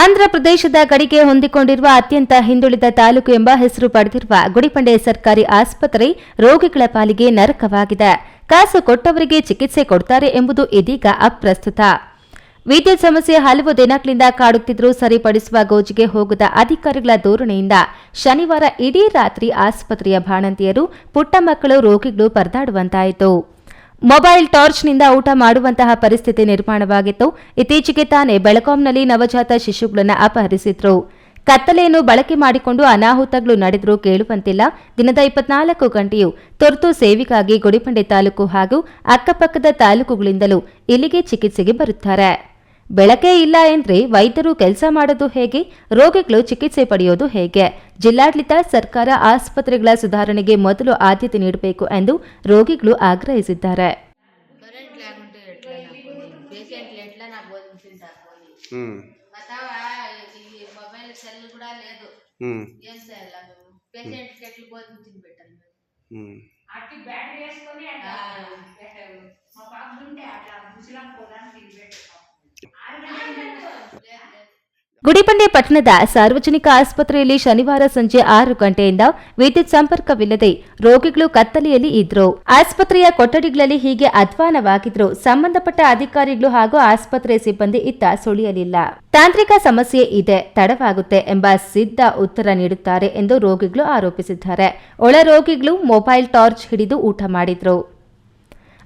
ಆಂಧ್ರ ಪ್ರದೇಶದ ಗಡಿಗೆ ಹೊಂದಿಕೊಂಡಿರುವ ಅತ್ಯಂತ ಹಿಂದುಳಿದ ತಾಲೂಕು ಎಂಬ ಹೆಸರು ಪಡೆದಿರುವ ಗುಡಿಪಂಡೆ ಸರ್ಕಾರಿ ಆಸ್ಪತ್ರೆ ರೋಗಿಗಳ ಪಾಲಿಗೆ ನರಕವಾಗಿದೆ. ಕಾಸು ಕೊಟ್ಟವರಿಗೆ ಚಿಕಿತ್ಸೆ ಕೊಡ್ತಾರೆ ಎಂಬುದು ಇದೀಗ ಅಪ್ರಸ್ತುತ. ವಿದ್ಯುತ್ ಸಮಸ್ಯೆ ಹಲವು ದಿನಗಳಿಂದ ಕಾಡುತ್ತಿದ್ದರೂ ಸರಿಪಡಿಸುವ ಗೋಜಿಗೆ ಹೋಗದ ಅಧಿಕಾರಿಗಳ ಧೋರಣೆಯಿಂದ ಶನಿವಾರ ಇಡೀ ರಾತ್ರಿ ಆಸ್ಪತ್ರೆಯ ಬಾಣಂತಿಯರು ಪುಟ್ಟ ಮಕ್ಕಳು ರೋಗಿಗಳು ಪರದಾಡುವಂತಾಯಿತು. ಮೊಬೈಲ್ ಟಾರ್ಚ್ನಿಂದ ಊಟ ಮಾಡುವಂತಹ ಪರಿಸ್ಥಿತಿ ನಿರ್ಮಾಣವಾಗಿತ್ತು. ಇತ್ತೀಚೆಗೆ ತಾನೇ ಬೆಳಕಾಂನಲ್ಲಿ ನವಜಾತ ಶಿಶುಗಳನ್ನು ಅಪಹರಿಸಿದ್ರು. ಕತ್ತಲೆಯನ್ನು ಬಳಕೆ ಮಾಡಿಕೊಂಡು ಅನಾಹುತಗಳು ನಡೆದರೂ ಕೇಳುವಂತಿಲ್ಲ. ದಿನದ ಇಪ್ಪತ್ನಾಲ್ಕು ಗಂಟೆಯೂ ತುರ್ತು ಸೇವೆಗಾಗಿ ಗುಡಿಪಂಡೆ ತಾಲೂಕು ಹಾಗೂ ಅಕ್ಕಪಕ್ಕದ ತಾಲೂಕುಗಳಿಂದಲೂ ಇಲ್ಲಿಗೆ ಚಿಕಿತ್ಸೆಗೆ ಬರುತ್ತಾರೆ. ಬೆಳಕೇ ಇಲ್ಲ ಎಂದ್ರೆ ವೈದ್ಯರು ಕೆಲಸ ಮಾಡೋದು ಹೇಗೆ ರೋಗಿಗಳು ಚಿಕಿತ್ಸೆ ಪಡೆಯೋದು ಹೇಗೆ ಜಿಲ್ಲಾಡಳಿತ ಸರ್ಕಾರ ಆಸ್ಪತ್ರೆಗಳ ಸುಧಾರಣೆಗೆ ಮೊದಲು ಆದ್ಯತೆ ನೀಡಬೇಕು ಎಂದು ರೋಗಿಗಳು ಆಗ್ರಹಿಸಿದ್ದಾರೆ ಗುಡಿಪಂಡೆ ಪಟ್ಟಣದ ಸಾರ್ವಜನಿಕ ಆಸ್ಪತ್ರೆಯಲ್ಲಿ ಶನಿವಾರ ಸಂಜೆ ಆರು ಗಂಟೆಯಿಂದ ವಿದ್ಯುತ್ ಸಂಪರ್ಕವಿಲ್ಲದೆ ರೋಗಿಗಳು ಕತ್ತಲೆಯಲ್ಲಿ ಇದ್ರು. ಆಸ್ಪತ್ರೆಯ ಕೊಠಡಿಗಳಲ್ಲಿ ಹೀಗೆ ಅಧ್ವಾನವಾಗಿದ್ರು. ಸಂಬಂಧಪಟ್ಟ ಅಧಿಕಾರಿಗಳು ಹಾಗೂ ಆಸ್ಪತ್ರೆ ಸಿಬ್ಬಂದಿ ಇತ್ತ ಸುಳಿಯಲಿಲ್ಲ. ತಾಂತ್ರಿಕ ಸಮಸ್ಯೆ ಇದೆ, ತಡವಾಗುತ್ತೆ ಎಂಬ ಸಿದ್ಧ ಉತ್ತರ ನೀಡುತ್ತಾರೆ ಎಂದು ರೋಗಿಗಳು ಆರೋಪಿಸಿದ್ದಾರೆ. ಒಳ ರೋಗಿಗಳು ಮೊಬೈಲ್ ಟಾರ್ಚ್ ಹಿಡಿದು ಊಟ ಮಾಡಿದ್ರು.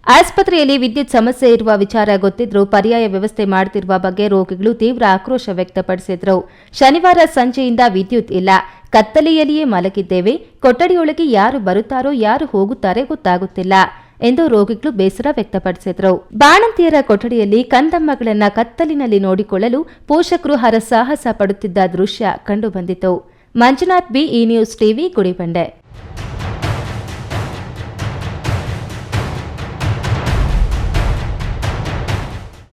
ಆಸ್ಪತ್ರೆಯಲ್ಲಿ ವಿದ್ಯುತ್ ಸಮಸ್ಯೆ ಇರುವ ವಿಚಾರ ಗೊತ್ತಿದ್ರೂ ಪರ್ಯಾಯ ವ್ಯವಸ್ಥೆ ಮಾಡುತ್ತಿರುವ ಬಗ್ಗೆ ರೋಗಿಗಳು ತೀವ್ರ ಆಕ್ರೋಶ ವ್ಯಕ್ತಪಡಿಸಿದ್ರು. ಶನಿವಾರ ಸಂಜೆಯಿಂದ ವಿದ್ಯುತ್ ಇಲ್ಲ. ಕತ್ತಲೆಯಲ್ಲಿಯೇ ಮಲಗಿದ್ದೇವೆ. ಕೊಠಡಿಯೊಳಗೆ ಯಾರು ಬರುತ್ತಾರೋ, ಯಾರು ಹೋಗುತ್ತಾರೆ ಗೊತ್ತಾಗುತ್ತಿಲ್ಲ ಎಂದು ರೋಗಿಗಳು ಬೇಸರ ವ್ಯಕ್ತಪಡಿಸಿದ್ರು. ಬಾಣಂತಿಯರ ಕೊಠಡಿಯಲ್ಲಿ ಕಂದಮ್ಮಗಳನ್ನ ಕತ್ತಲಿನಲ್ಲಿ ನೋಡಿಕೊಳ್ಳಲು ಪೋಷಕರು ಹರಸಾಹಸ ಪಡುತ್ತಿದ್ದ ದೃಶ್ಯ ಕಂಡುಬಂದಿತು. Manjunath B E news TV Gudibande.